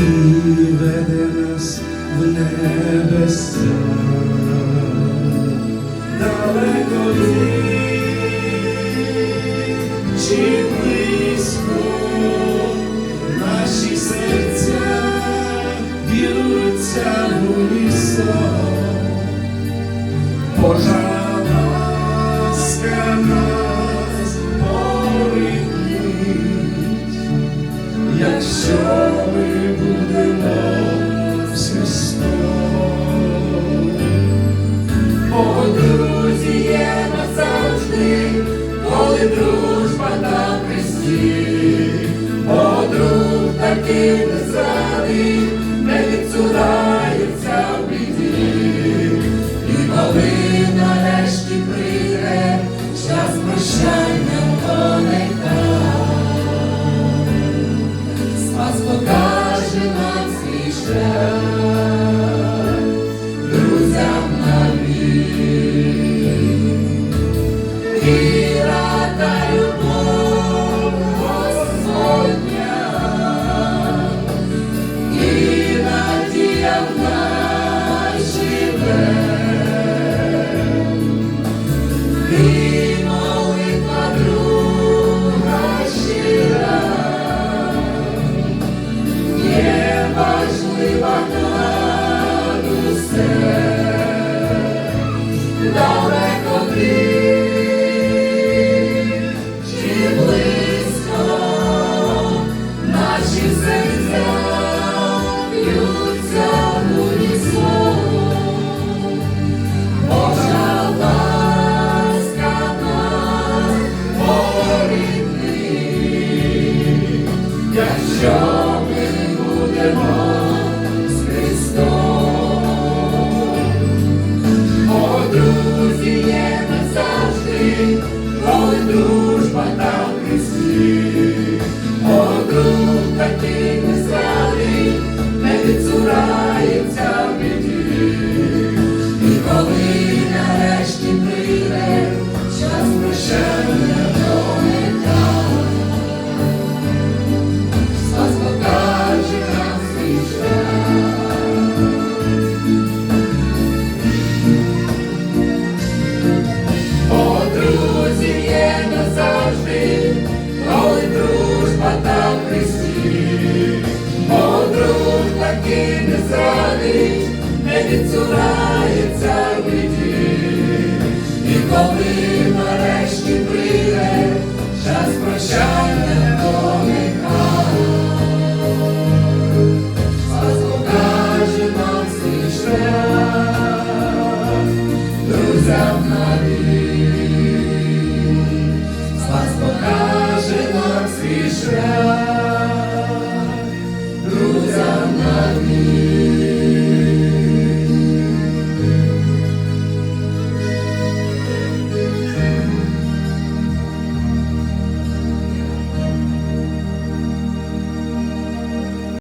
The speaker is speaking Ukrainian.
ти нас в небеса, далеко ти, наші серця б'ються в унісон. Якщо зрадив, не зрадив, в біді, і коли нарешті прийде час прощання конека, спас покаже нам свій. you. відсурається біді, і коли нарешті прийде час прощання.